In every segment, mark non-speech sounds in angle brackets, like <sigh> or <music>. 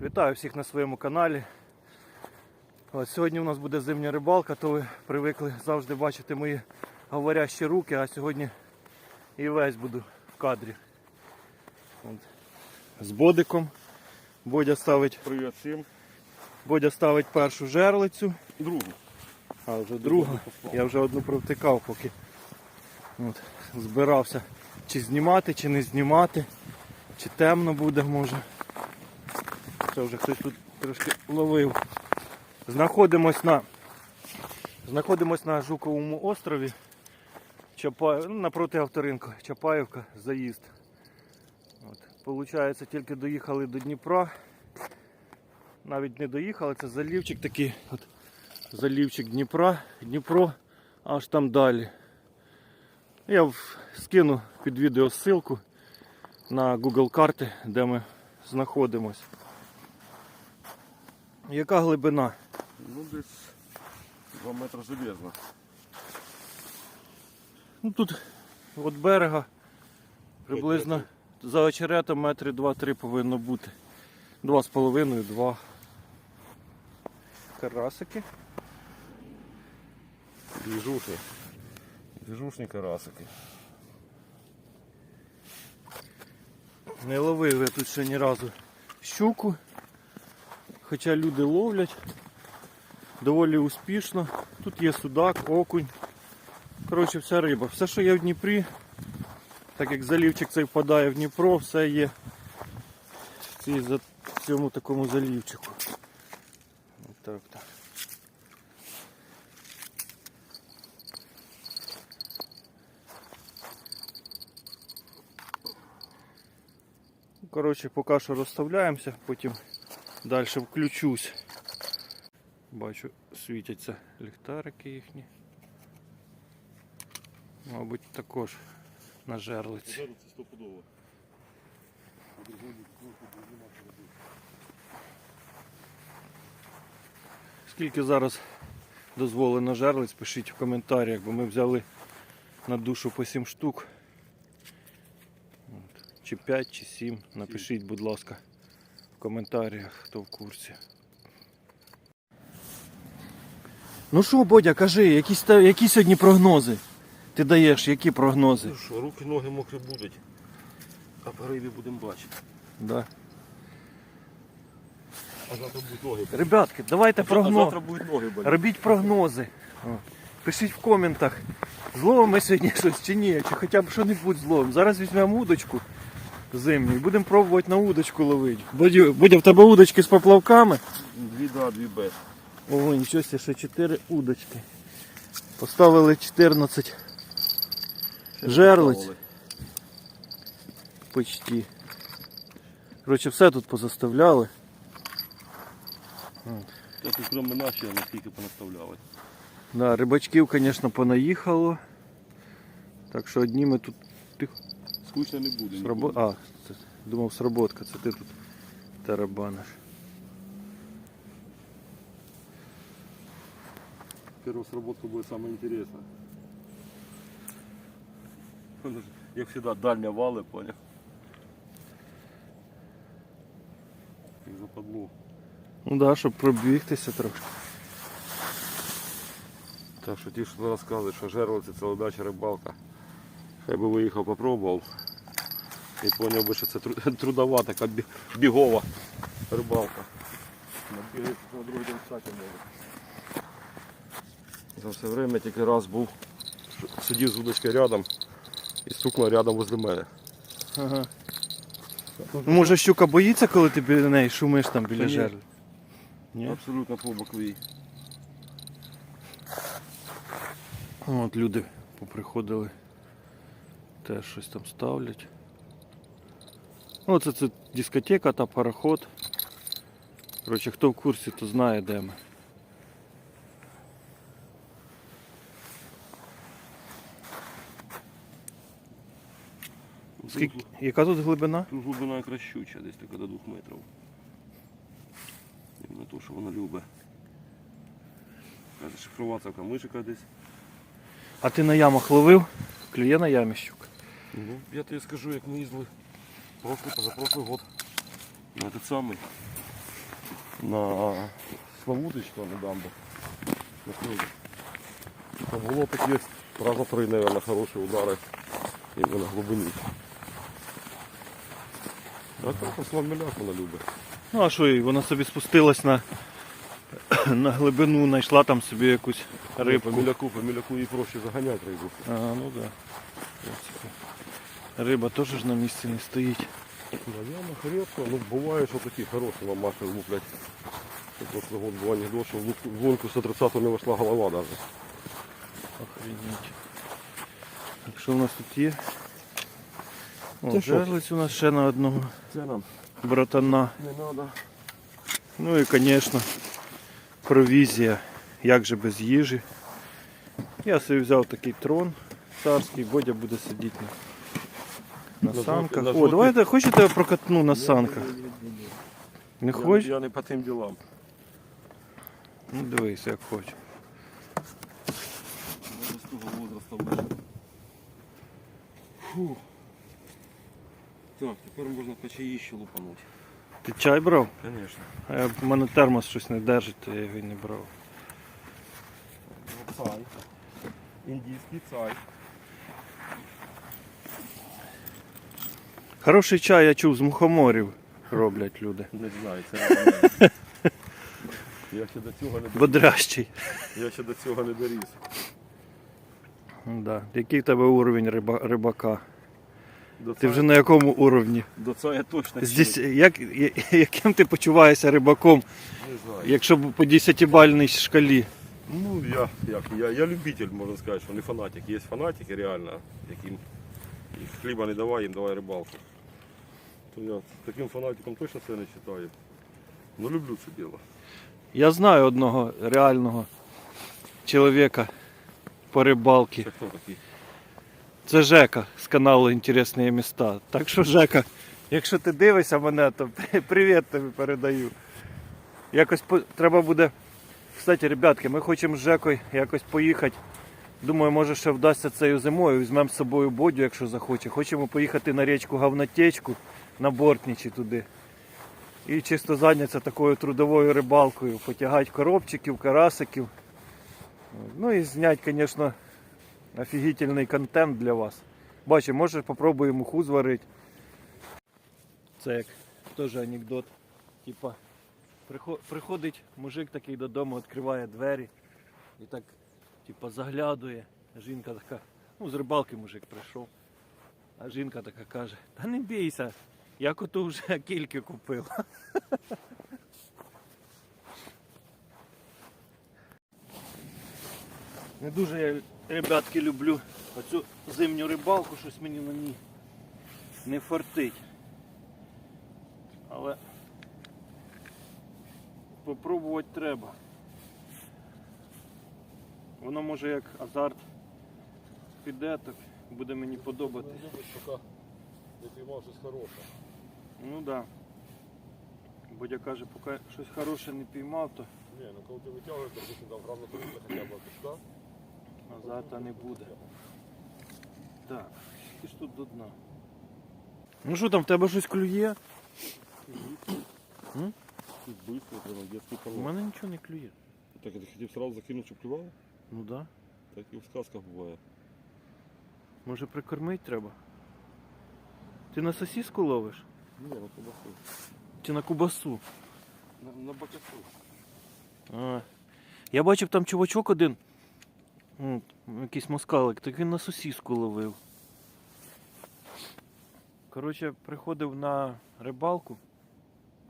Вітаю всіх на своєму каналі. Ось сьогодні у нас буде зимня рибалка, то ви привикли завжди бачити мої говорящі руки, а сьогодні і весь буду в кадрі. От. З бодиком. Бодя ставить, Привіт всім. Бодя ставить першу жерлицю, Другу. а вже другу. Я вже одну провтикав, поки от, збирався чи знімати, чи не знімати, чи темно буде може. Це вже хтось тут трошки ловив. Знаходимось на знаходимось на Жуковому острові. Чапа... ну, напроти авторинку. Чапаївка, заїзд. От. Получається, тільки доїхали до Дніпра. Навіть не доїхали, це залівчик такий. От. Залівчик Дніпра, Дніпро, аж там далі. Я скину під відео ссылку на Google карти, де ми знаходимось. Яка глибина? Ну десь 2 метри железно. Ну тут від берега приблизно за очеретом метри 2-3 повинно бути. Два з половиною, два. Карасики. Двіжухи. Двіжушні карасики. Не ловив я тут ще ні разу щуку. Хоча люди ловлять доволі успішно. Тут є судак, окунь. Коротше, вся риба. Все, що є в Дніпрі, так як залівчик цей впадає в Дніпро, все є в цьому такому залівчику. Так. Ну, Коротше, поки що розставляємося, потім далі включусь. Бачу, світяться ліхтарики їхні. Мабуть, також на жерлиці. Стопудово. Скільки зараз дозволено жерлиць, пишіть в коментарях, бо ми взяли на душу по 7 штук. Чи 5, чи 7. Напишіть, будь ласка, коментарях, хто в курсі. Ну що, Бодя, кажи, які, які сьогодні прогнози? Ти даєш, які прогнози? Ну що, руки, ноги мокрі будуть. А по будемо бачити. Да. А завтра будуть ноги. боліти. Ребятки, давайте А прогноз. завтра будуть ноги боліти. Робіть прогнози. О, Пишіть в коментах, зловимо ми сьогодні щось чи ні, чи хоча б що-небудь зловимо. Зараз візьмемо удочку зимню будемо пробувати на удочку ловити. Буде в тебе удочки з поплавками. Дві да, дві без. Ого, нічого себе, ще 4 удочки. Поставили 14 Ще Жерлиць. поставили. почти. Коротше, все тут позаставляли. Та тут крім наші, наскільки понаставляли. Да, рибачків, звісно, понаїхало. Так що одні ми тут Скучно не буде. Срабо... А, це, думав сработка, це ти тут тарабаниш. Первая сработка будет самое интересное. Як всегда, дальня вали, понял? Як западло. Ну да, щоб пробігтися трохи. Так що ті, що розказують, що жерлиці це удача рибалка. Хай би виїхав, попробував. І зрозумів би, що це тру- <laughs> трудова така бігова рибалка. Набігається на другий день стати може. За все время тільки раз був, сидів з удочкою рядом і стукнув рядом возле мене. Ага. Ну, може щука боїться, коли ти біля неї шумиш там біля Та ні. жерлі? Ні? Абсолютно по боковій. От люди поприходили. Теж щось там ставлять. Ну, це, це дискотека та пароход. Коротше, хто в курсі, то знає де ми. Скільки, яка тут глибина? Тут глибина якраз щуча, десь така до 2 метрів. Іменно то, що вона любить. Каже, шифруватися камишика десь. А ти на ямах ловив? Клює на ямі щука. Ну, я тобі скажу, як ми їздили прошлий, позапрошлий год. На этот самий. на Славуточку, на дамбу. На. Там голопик є, раза три, наверное, хороші удари. Іменно на глибині. А так міляк вона любить. Ну а що, і вона собі спустилась на, на глибину, знайшла там собі якусь По рибку. міляку, по міляку їй проще заганяти рибу. А, ну да. Риба теж ж на місці не стоїть. На ямах редко, ну буває, що такі хороші мамаші луплять. Прошлый год був анекдот, що в лук- в 130 не вийшла голова навіть. Охренеть. Так що у нас тут є? О, Це що? жерлиць у нас ще на одного Це нам братана. не треба. Ну і, звісно, провізія. Як же без їжі. Я собі взяв такий трон царський, Бодя буде сидіти на, на санках. О, давайте хочете я прокатну на санках? Не хочеш? Я не по тим ділам. Ну дивись, як вже. Фу. Так, тепер можна по чаїщу лупануть. Ти чай брав? Звісно. А я, в мене термос щось не держить, то я його і не брав. Цай. Індійський цай. Хороший чай, я чув, з мухоморів роблять люди. Не знаю, це не Я ще до цього не Бодрящий. я ще до цього не доріс. Да. Який в тебе уровень риба, рибака? До Ти вже на якому уровні? до цього я точно Здесь, як, я- яким ти почуваєшся рибаком, не знаю. якщо б по 10-бальній шкалі? Ну, я, як, я, я любитель, можна сказати, що не фанатик. Є фанатики реально, яким їх хліба не давай, їм давай рибалку. То я таким фанатиком точно це не вважаю. Ну люблю це діло. Я знаю одного реального чоловіка по рибалці. Це хто такий? Це Жека з каналу Інтересні міста. Так що, Жека, якщо ти дивишся мене, то <laughs> привіт тобі передаю. Якось по... треба буде. Кстати, ребятки, ми хочемо з Жекою якось поїхати. Думаю, може ще вдасться цією зимою. Візьмемо з собою бодю, якщо захоче. Хочемо поїхати на річку Гавнотечку, на Бортничі туди. І чисто зайнятися такою трудовою рибалкою, потягати коробчиків, карасиків. Ну і зняти, звісно, офігітельний контент для вас. Бачу, може попробуємо муху зварити. Це як теж анекдот. Типа, приходить мужик такий додому, відкриває двері і так, типа, заглядує. Жінка така, ну з рибалки мужик прийшов. А жінка така каже, та не бійся, я коту вже <laughs> кільки купив. Не дуже я, ребятки, люблю оцю зимню рибалку, щось мені на ній не фартить. Але попробувати треба. Воно може як азарт піде, так буде мені поки не піймав щось хороше. Ну так. Да. Бодя каже, поки щось хороше не піймав, то Ні, ну коли ти витягуєш, то ти там грав на торгу, хоча б пішка. азарта не буде. Так, ти ж тут до дна. Ну що там, в тебе щось клює? М? Тут быстро, прямо детський У порог. мене нічого не клює. Так, ти хотів сразу закинути, щоб клювало? Ну так. Да. Так і в сказках буває. Може прикормить треба? Ти на сосиску ловиш? Ні, ну побасу. Чи на кубасу? На, на бакасу. А. Я бачив там чувачок один. м, Якийсь москалик, так він на сосиску ловив. Коротше, приходив на рибалку.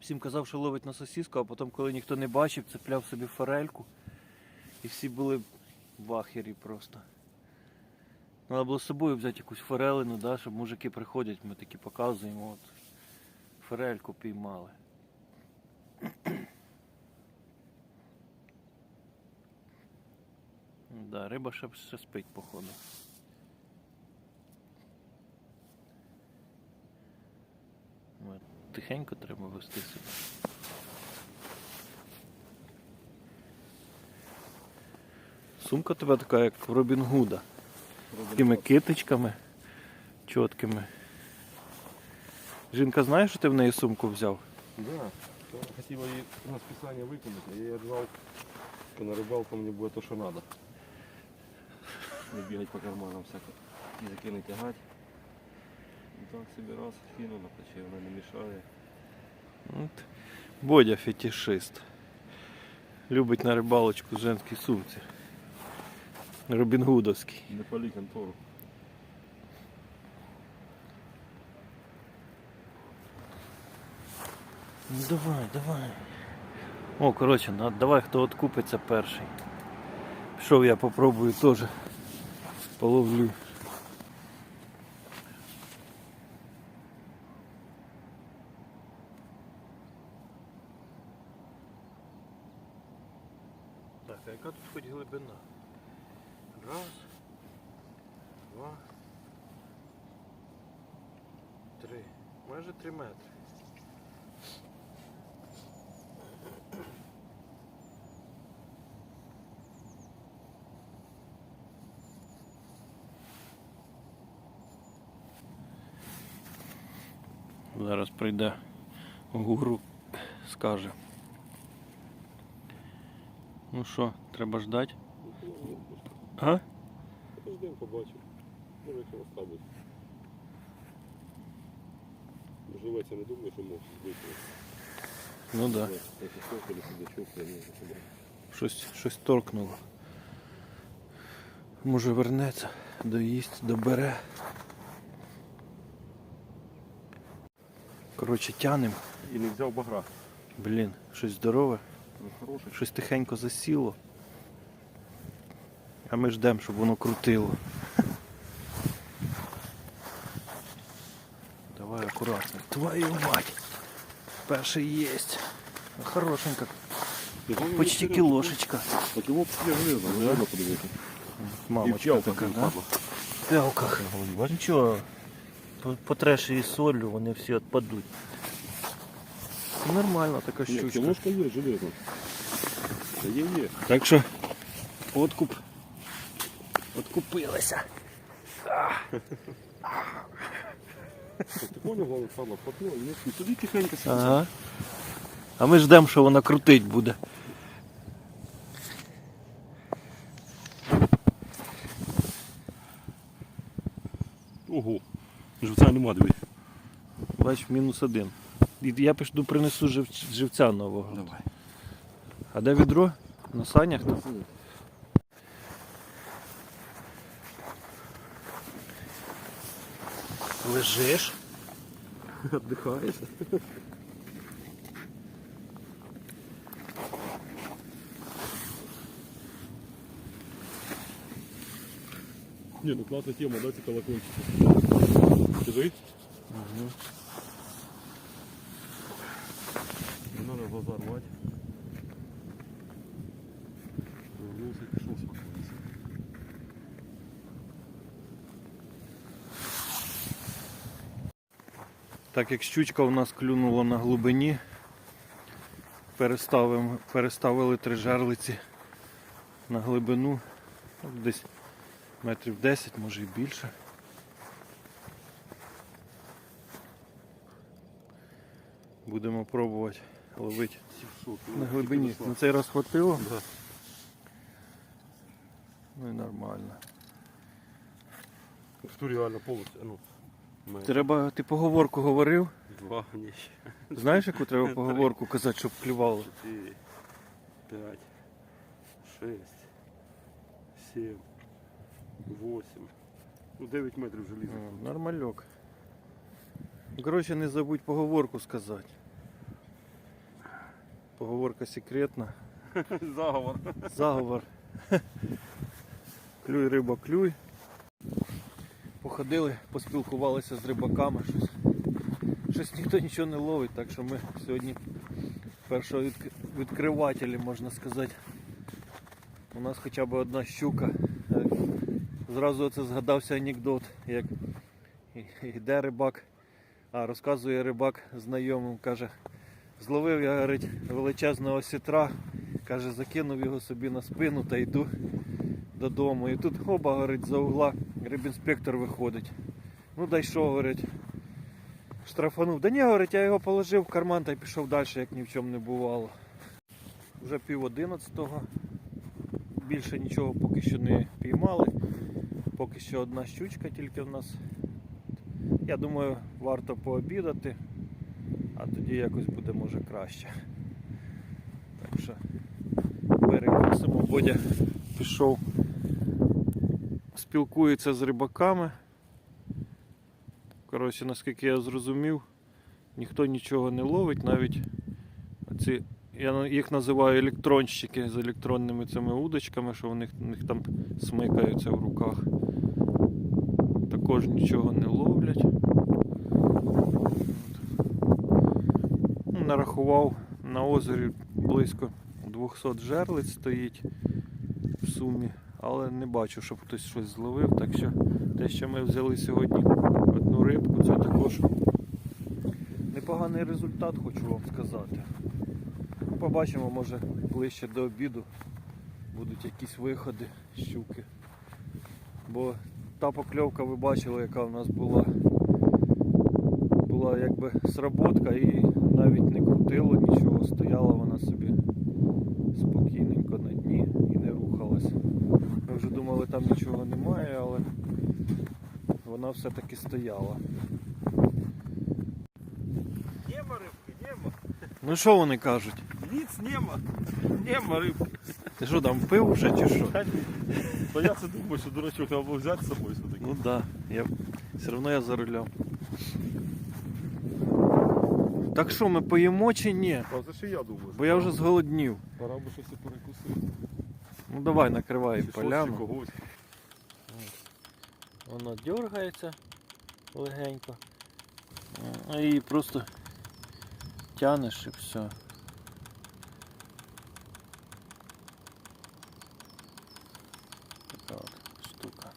Всім казав, що ловить на сосиску, а потім, коли ніхто не бачив, цепляв собі форельку. І всі були в ахері просто. Треба було з собою взяти якусь форелину, да, щоб мужики приходять, ми такі показуємо. От, форельку піймали. Да, риба ще, ще спить, походу. Тихенько треба вести себе. Сумка у тебе така, як в Робін Гуда. З такими китичками чіткими. Жінка знає, що ти в неї сумку взяв? Да. Я хотів її на списання викинути, а я її віддав, що на рибалку мені буде то, що треба. Не бігати по карманам всяко. Язики не тягати. І так собі раз кину на плече, вона не мішає. От. Бодя фетишист. Любить на рибалочку женські сумці. Робінгудовський. Не палі контору. Ну давай, давай. О, коротше, на- давай хто откупиться перший. Пішов я попробую теж. Половлю. Так, а яка тут хоч глибина? Раз, два, три. Майже три метри. Зараз прийде гуру, скаже. Ну що, треба ждати? А? Ждемо, побачимо. Може якщо розставить. Можливо, я не думаю, що мог збити. Ну так. Да. Щось, щось торкнуло. Може вернеться, доїсть, добере. Коротше, тянем. І не взяв багра. Блін, щось здорове, Ну, хороший. щось тихенько засіло. А ми ждемо, щоб воно крутило. Давай акуратно. Твою мать! Перший єсть. Хорошенька. Почти кілошечка. Так його є железо, реально подивити. Мамочка така, да? В. Нічого, потреш її солью, вони всі відпадуть. Нормальна така Ні, щучка. кілошка є железно. Та є, є. Так що откуп. Откупилася. Ти головне, сало потно, і тоді тихенько сидить. Ага. А ми ждемо, що вона крутить буде. Ого. Живця нема, дивись. Бач, мінус один. І Я пішду принесу жив... живця нового. Давай. А де відро? На санях там? Лежиш. <laughs> Отдыхаешь. Не, ну классная тема, да, эти колокольчики. Ты жить? Не надо глаза рвать. Вернулся и пошел спокойно. Так як щучка у нас клюнула на глибині, переставимо, переставили три жерлиці на глибину, ну, десь метрів 10, може і більше. Будемо пробувати ловити на глибині. На цей раз хватило? Да. Ну і нормально. Что реально полностью, ну, Треба, ти поговорку говорив? два, не, Знаєш, яку треба <laughs> поговорку казати, щоб клювало? четыре, пять, шесть, семь, восемь. Ну, 9 метрів желіза. О, Нормальок. Коротше, не забудь поговорку сказати. Поговорка секретна. <laughs> Заговор. Заговор. Клюй, риба, клюй. Походили, поспілкувалися з рибаками. Щось, щось ніхто нічого не ловить, так що ми сьогодні першого відк- відкривателі, можна сказати. У нас хоча б одна щука. Зразу це згадався анекдот, як йде рибак, а розказує рибак знайомим, каже, зловив я говорить, величезного сітра, каже, закинув його собі на спину та йду додому. І тут оба, говорить, за угла рибінспектор виходить. Ну дай що, говорить. Штрафанув. Да ні, говорить, я його положив в карман та й пішов далі, як ні в чому не бувало. Вже пів одинадцятого. Більше нічого поки що не піймали. Поки що одна щучка тільки в нас. Я думаю, варто пообідати, а тоді якось буде може краще. Так що перекусимо. Бодя пішов, спілкується з рибаками. Коротше, наскільки я зрозумів, ніхто нічого не ловить, навіть ці, я їх називаю електронщики з електронними цими удочками, що у них, у них там смикаються в руках. Також нічого не ловлять. От. Ну, нарахував на озері близько 200 жерлиць стоїть в сумі, але не бачу, щоб хтось щось зловив. Так що те, що ми взяли сьогодні одну рибку, це також непоганий результат, хочу вам сказати. Побачимо, може ближче до обіду будуть якісь виходи, щуки. Бо та покльовка ви бачили, яка в нас була. Була якби сработка і навіть не крутило нічого, стояла вона собі спокійненько на дні і не рухалась. Ми вже думали, там нічого немає, але вона все-таки стояла. Нема рибки, нема. Ну що вони кажуть? Ніц нема. Нема рибки. Ти що там пив вже чи що? Бо я це думаю, що дурачок треба було взяти з собою все-таки. Ну да, я... все одно я за рулем. Так що, ми поїмо чи ні? А це ще я думаю. Бо я вже зголоднів. Пора би щось і перекусити. Ну давай накривай Чи щось, чи поляну. когось. Воно дергається легенько. А її просто тянеш і все. Така от штука.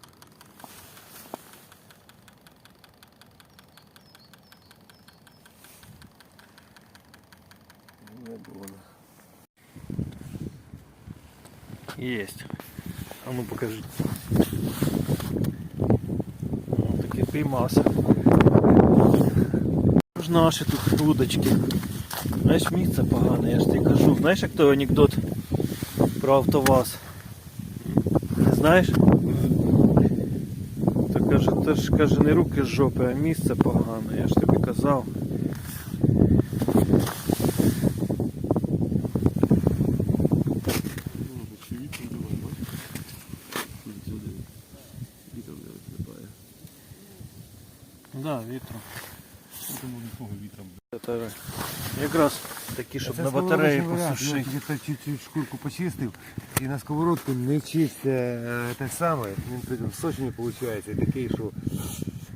Не було. Есть. А ну покажи. Ну, таки піймався. Ж наші тут удочки. Знаєш, місце погане, я ж тобі кажу. Знаєш, як той анекдот про автоваз? Не знаєш? То каже, то ж каже, не руки з жопи, а місце погане, я ж тобі казав. Ну, ще вітер давай, бачиш? Сюди. Вітер не розлітає. Да, вітром. Ну. Це якраз такі, щоб на батареї варіант. посушити. Я чуть-чуть шкурку почистив і на сковородку не чисте те саме. Він потім сочний виходить, і такий, що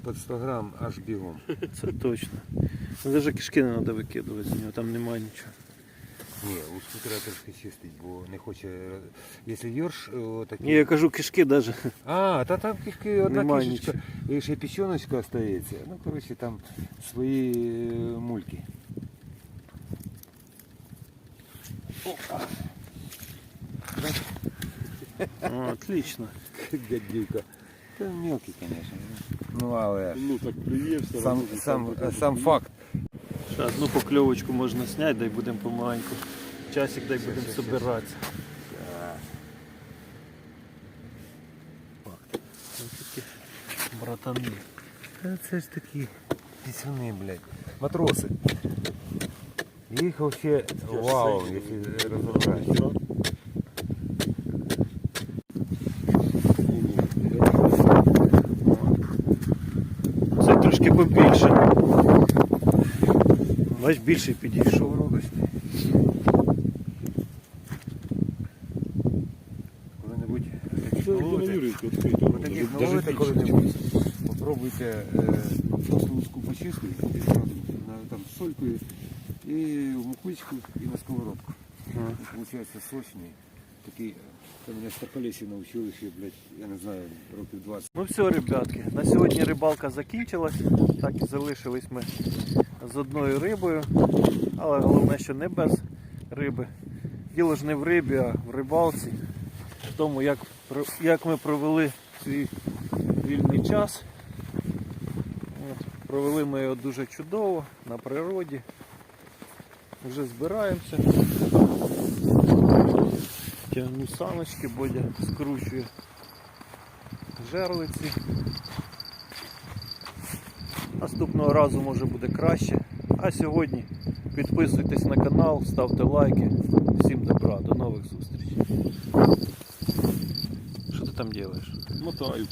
під 100 грам аж бігом. Це точно. Даже Навіть кишки не треба викидувати з нього, там немає нічого. Ні, лучше треба трошки чистить, бо не хоче. е, Якщо йорш отакий. Ні, я кажу, кишки навіть. А, та там кишки, одна Немає кишечка, і ще печеночка остається. Ну, коротше, там свої е, мульки. О, отлично. Гадюка. Та мелкий, звісно. Ну, але Ну так приївся. сам, сам, сам факт. Ще одну покльовочку можна зняти, дай будемо помаленьку. Часик дай будемо збиратися. Братани. Та це ж такі пісюни, блядь. Матроси. Їх вообще вау, якщо розробляти. Це трошки побільше. Бач, більше підійшов. робиш? Коли-небудь наловите коли-небудь. Попробуйте е, просто луску почистити, на, там, солькою, і в мукичку, і на сковородку. Получається сочний. Такий, це мене Стаполесі навчили ще, блядь, я не знаю, років 20. Ну все, ребятки, на сьогодні рибалка закінчилась. Так і залишились ми з одною рибою. Але головне, що не без риби. Діло ж не в рибі, а в рибалці. В тому, як, як ми провели свій вільний час. От. Провели ми його дуже чудово на природі. Вже збираємося. Тягну саночки, Бодя скручує жерлиці. Наступного разу може буде краще. А сьогодні підписуйтесь на канал, ставте лайки. Всім добра, до нових зустрічей. Що ти там робиш? Мотаю.